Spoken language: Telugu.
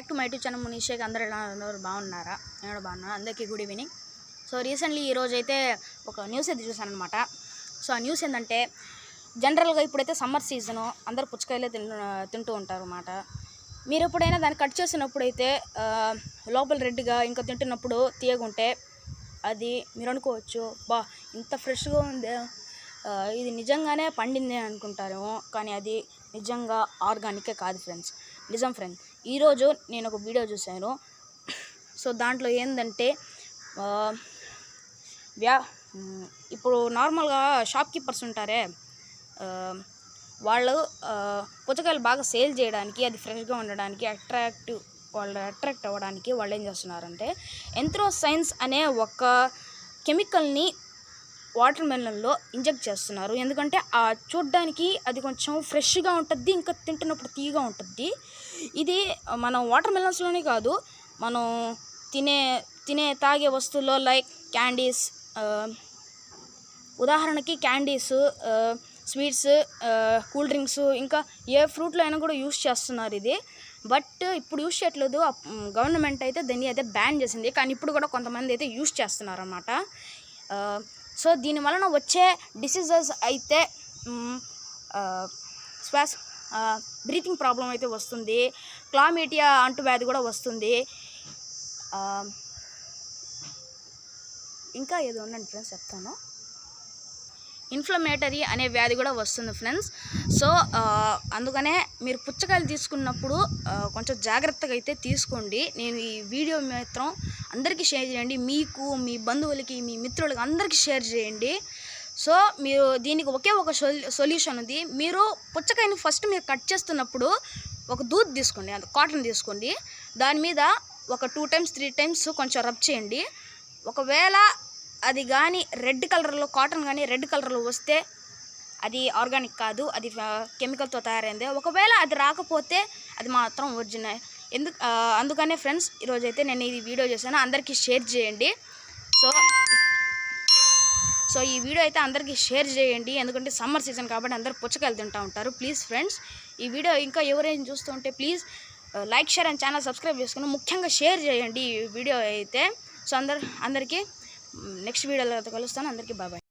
Back to my to channel మునీషేక్ అందరు ఎలా ఉన్నారు? బాగున్నారా? నేను బాగున్నాను. అందరికీ గుడ్ ఈవినింగ్ సో రీసెంట్లీ ఈరోజు అయితే ఒక న్యూస్ అయితే చూసాను అనమాట సో ఆ న్యూస్ ఏంటంటే జనరల్గా ఇప్పుడైతే సమ్మర్ సీజను అందరూ పుచ్చకాయలే తింటూ తింటూ ఉంటారు అనమాట మీరు ఎప్పుడైనా దాన్ని కట్ చేసినప్పుడు అయితే లోపల రెడ్గా ఇంకా తింటున్నప్పుడు తీయగుంటే అది మీరు అనుకోవచ్చు బా ఇంత ఫ్రెష్గా ఉంది? ఇది నిజంగానే పండింది అనుకుంటారేమో కానీ అది నిజంగా ఆర్గానికే కాదు ఫ్రెండ్స్ నిజం ఫ్రెండ్స్ ఈరోజు నేను ఒక వీడియో చూశాను. సో దాంట్లో ఏంటంటే వ్యా ఇప్పుడు నార్మల్గా షాప్ కీపర్స్ ఉంటారే వాళ్ళు పుచ్చకాయలు బాగా సేల్ చేయడానికి అది ఫ్రెష్గా ఉండడానికి అట్రాక్టివ్ వాళ్ళు అట్రాక్ట్ అవ్వడానికి వాళ్ళు ఏం చేస్తున్నారంటే ఎంత్రో సైన్స్ అనే ఒక కెమికల్ని వాటర్ మెలన్లో ఇంజెక్ట్ చేస్తున్నారు. ఎందుకంటే ఆ చూడ్డానికి అది కొంచెం ఫ్రెష్గా ఉంటుంది ఇంకా తింటున్నప్పుడు తీయగా ఉంటుంది ఇది మనం వాటర్ మెలన్స్లోనే కాదు మనం తినే తినే తాగే వస్తువుల్లో లైక్ క్యాండీస్ ఉదాహరణకి క్యాండీస్ స్వీట్స్ కూల్ డ్రింక్స్ ఇంకా ఏ ఫ్రూట్లో అయినా కూడా యూస్ చేస్తున్నారు ఇది. బట్ ఇప్పుడు యూస్ చేయట్లేదు. గవర్నమెంట్ అయితే దీన్ని అయితే బ్యాన్ చేసింది. కానీ ఇప్పుడు కూడా కొంతమంది అయితే యూస్ చేస్తున్నారు అనమాట సో దీని వలన వచ్చే డిసీజెస్ అయితే శ్వాస బ్రీతింగ్ ప్రాబ్లం అయితే వస్తుంది. క్లామేటియా అంటువ్యాధి కూడా వస్తుంది. ఇంకా ఏదో ఉండండి ఫ్రెండ్స్ చెప్తాను. ఇన్ఫ్లమేటరీ అనే వ్యాధి కూడా వస్తుంది ఫ్రెండ్స్ సో అందుకనే మీరు పుచ్చకాయలు తీసుకున్నప్పుడు కొంచెం జాగ్రత్తగా అయితే తీసుకోండి. నేను ఈ వీడియో మాత్రం అందరికీ షేర్ చేయండి. మీకు మీ బంధువులకి మీ మిత్రులకి అందరికీ షేర్ చేయండి. సో మీరు దీనికి ఒకే ఒక సొల్యూషన్ ఉంది. మీరు పుచ్చకాయని ఫస్ట్ మీరు కట్ చేస్తున్నప్పుడు ఒక దూద్ తీసుకోండి అది కాటన్ తీసుకోండి. దాని మీద ఒక టూ టైమ్స్ త్రీ టైమ్స్ కొంచెం రబ్ చేయండి. ఒకవేళ అది కానీ రెడ్ కలర్లో కాటన్ కానీ రెడ్ కలర్లో వస్తే అది ఆర్గానిక్ కాదు. అది కెమికల్తో తయారైంది. ఒకవేళ అది రాకపోతే అది మాత్రం ఒరిజినల్. ఎందుకు అందుకనే ఫ్రెండ్స్ ఈరోజు అయితే నేను ఇది వీడియో చేశాను. అందరికీ షేర్ చేయండి. సో సో ఈ వీడియో అయితే అందరికీ షేర్ చేయండి. ఎందుకంటే సమ్మర్ సీజన్ కాబట్టి అందరూ పుచ్చకాయలు తింటూ ఉంటారు. ప్లీజ్ ఫ్రెండ్స్ ఈ వీడియో ఇంకా ఎవరైనా చూస్తూ ఉంటే please like share and channel subscribe చేసుకుని ముఖ్యంగా షేర్ చేయండి ఈ వీడియో అయితే. సో అందరు అందరికీ నెక్స్ట్ వీడియోలో కలుస్తాను అందరికీ బాబాయ్